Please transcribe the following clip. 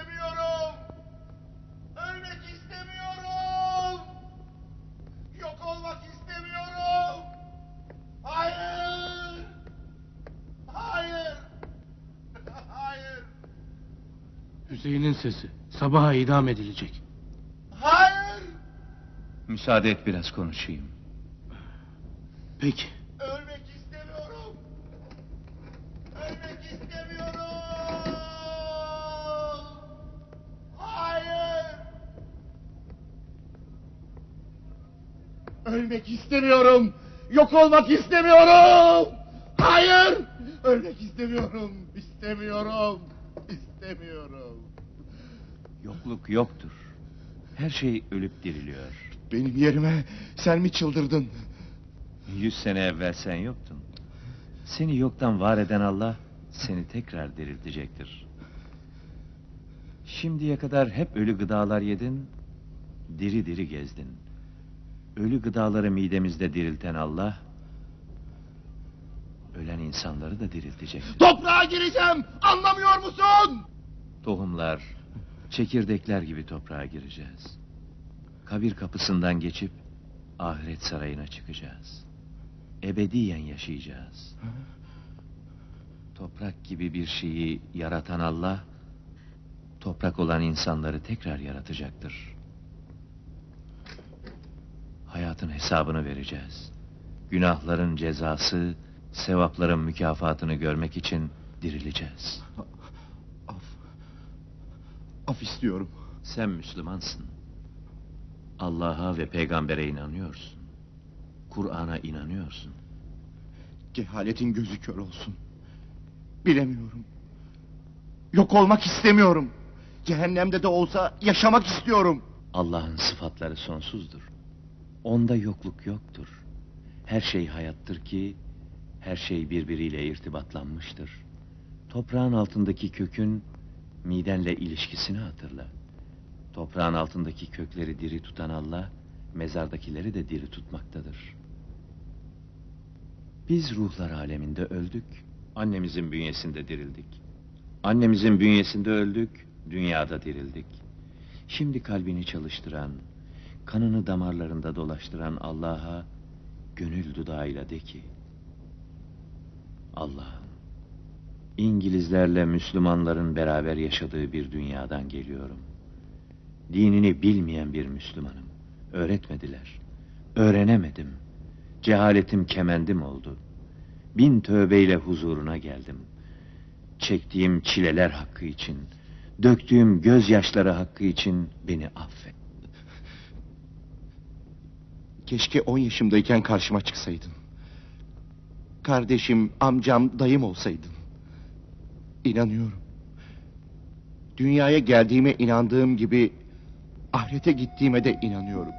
istemiyorum. Ölmek istemiyorum. Yok olmak istemiyorum. Hayır. Hayır. Hayır. Hüseyin'in sesi. Sabaha idam edilecek. Hayır. Müsaade et biraz konuşayım. Peki. Ölmek istemiyorum! Yok olmak istemiyorum! Hayır! Ölmek istemiyorum! İstemiyorum! İstemiyorum! Yokluk yoktur. Her şey ölüp diriliyor. Benim yerime sen mi çıldırdın? Yüz sene evvel sen yoktun. Seni yoktan var eden Allah seni tekrar diriltecektir. Şimdiye kadar hep ölü gıdalar yedin, diri diri gezdin. Ölü gıdaları midemizde dirilten Allah, ölen insanları da diriltecektir. Toprağa gireceğim! Anlamıyor musun? Tohumlar, çekirdekler gibi toprağa gireceğiz. Kabir kapısından geçip ahiret sarayına çıkacağız. Ebediyen yaşayacağız. Toprak gibi bir şeyi yaratan Allah, toprak olan insanları tekrar yaratacaktır. Hesabını vereceğiz. Günahların cezası, sevapların mükafatını görmek için dirileceğiz. Af. Af istiyorum. Sen Müslümansın. Allah'a ve peygambere inanıyorsun. Kur'an'a inanıyorsun. Cehaletin gözü kör olsun. Bilemiyorum. Yok olmak istemiyorum. Cehennemde de olsa yaşamak istiyorum. Allah'ın sıfatları sonsuzdur. Onda yokluk yoktur. Her şey hayattır ki her şey birbiriyle irtibatlanmıştır. Toprağın altındaki kökün midenle ilişkisini hatırla. Toprağın altındaki kökleri diri tutan Allah, mezardakileri de diri tutmaktadır. Biz ruhlar aleminde öldük, annemizin bünyesinde dirildik. Annemizin bünyesinde öldük, dünyada dirildik. Şimdi kalbini çalıştıran, kanını damarlarında dolaştıran Allah'a gönül dudağıyla de ki, Allah'ım, İngilizlerle Müslümanların beraber yaşadığı bir dünyadan geliyorum. Dinini bilmeyen bir Müslümanım. Öğretmediler. Öğrenemedim. Cehaletim kemendim oldu. Bin tövbeyle huzuruna geldim. Çektiğim çileler hakkı için, döktüğüm gözyaşları hakkı için beni affet. Keşke on yaşımdayken karşıma çıksaydın. Kardeşim, amcam, dayım olsaydın. İnanıyorum. Dünyaya geldiğime inandığım gibi ahirete gittiğime de inanıyorum.